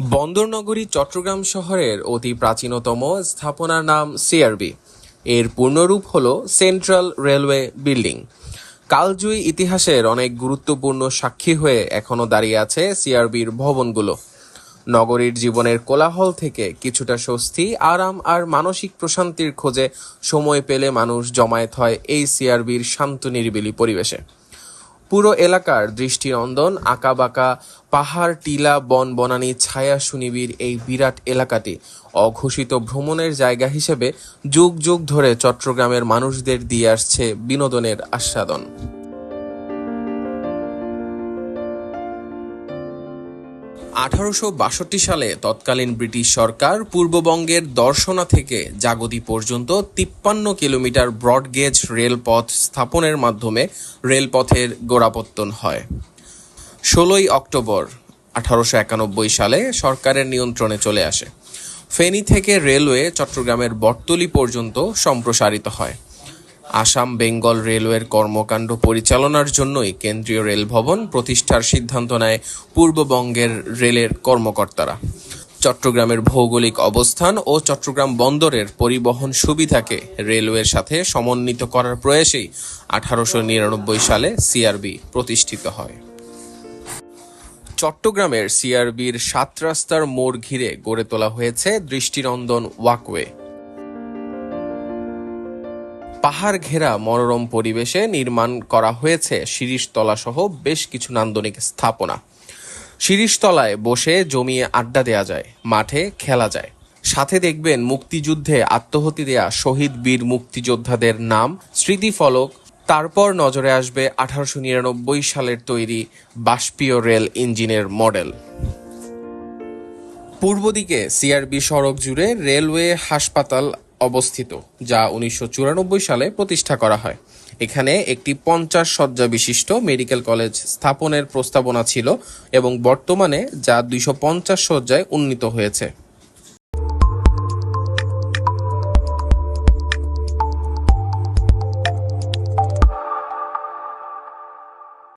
বন্দরনগরী, চট্টগ্রাম শহরের অতি প্রাচীনতম স্থাপনার নাম সিআরবি এর পূর্ণরূপ হল সেন্ট্রাল রেলওয়ে বিল্ডিং। কালজয়ী ইতিহাসের অনেক গুরুত্বপূর্ণ সাক্ষী হয়ে এখনও দাঁড়িয়ে আছে সিআরবির ভবনগুলো। নগরীর জীবনের কোলাহল থেকে কিছুটা স্বস্তি, আরাম আর মানসিক প্রশান্তির খোঁজে সময় পেলে মানুষ জমায়েত হয় এই সিআরবির শান্ত নিরিবিলি পরিবেশে। পুরো এলাকার দৃষ্টিনন্দন আঁকাবাঁকা, পাহাড়, টিলা, বন, বনানি, ছায়া সুনিবিড় এই বিরাট এলাকাটি। অঘোষিত ভ্রমণের জায়গা হিসেবে যুগ যুগ ধরে চট্টগ্রামের মানুষদের দিয়ে আসছে বিনোদনের আস্বাদন। আঠারোশো বাষট্টি সালে তৎকালীন ব্রিটিশ সরকার পূর্ববঙ্গের দর্শনা থেকে জাগতি পর্যন্ত তিপ্পান্ন কিলোমিটার ব্রডগেজ রেলপথ স্থাপনের মাধ্যমে রেলপথের গোড়াপত্তন হয়। ষোলোই অক্টোবর আঠারোশো একানব্বই সালে সরকারের নিয়ন্ত্রণে চলে আসে। ফেনী থেকে রেলওয়ে চট্টগ্রামের বটতলি পর্যন্ত সম্প্রসারিত হয়। আসাম বেঙ্গল রেলওয়ের কর্মকাণ্ড পরিচালনার জন্যই কেন্দ্রীয় রেল ভবন প্রতিষ্ঠার সিদ্ধান্ত নেয় পূর্ববঙ্গের রেলের কর্মকর্তারা। চট্টগ্রামের ভৌগোলিক অবস্থান ও চট্টগ্রাম বন্দরের পরিবহন সুবিধাকে রেলওয়ের সাথে সমন্বিত করার প্রয়াসেই আঠারোশো নিরানব্বই সালে সিআরবি প্রতিষ্ঠিত হয়। চট্টগ্রামের সিআরবির সাত রাস্তার মোড় ঘিরে গড়ে তোলা হয়েছে দৃষ্টিনন্দন ওয়াকওয়ে। পাহাড় ঘেরা মনোরম পরিবেশে নির্মাণ করা হয়েছে শিরিষতলা সহ বেশ কিছু নান্দনিক স্থাপনা। শিরিষতলায় বসে জমিয়ে আড্ডা দেয়া যায়, মাঠে খেলা যায়। সাথে দেখবেন মুক্তিযুদ্ধে আত্মহতি দেয়া শহীদ বীর মুক্তিযোদ্ধাদের নাম, স্মৃতিফলক। তারপর নজরে আসবে আঠারোশো নিরানব্বই সালের তৈরি বাষ্পীয় রেল ইঞ্জিনের মডেল। পূর্ব দিকে সিআরবি সড়ক জুড়ে রেলওয়ে হাসপাতাল অবস্থিত, যা উনিশশো চুরানব্বই সালে প্রতিষ্ঠা করা হয়। এখানে একটি পঞ্চাশ শয্যা বিশিষ্ট মেডিকেল কলেজ স্থাপনের প্রস্তাবনা ছিল এবং বর্তমানে যা দুইশো পঞ্চাশ শয্যায় উন্নীত হয়েছে।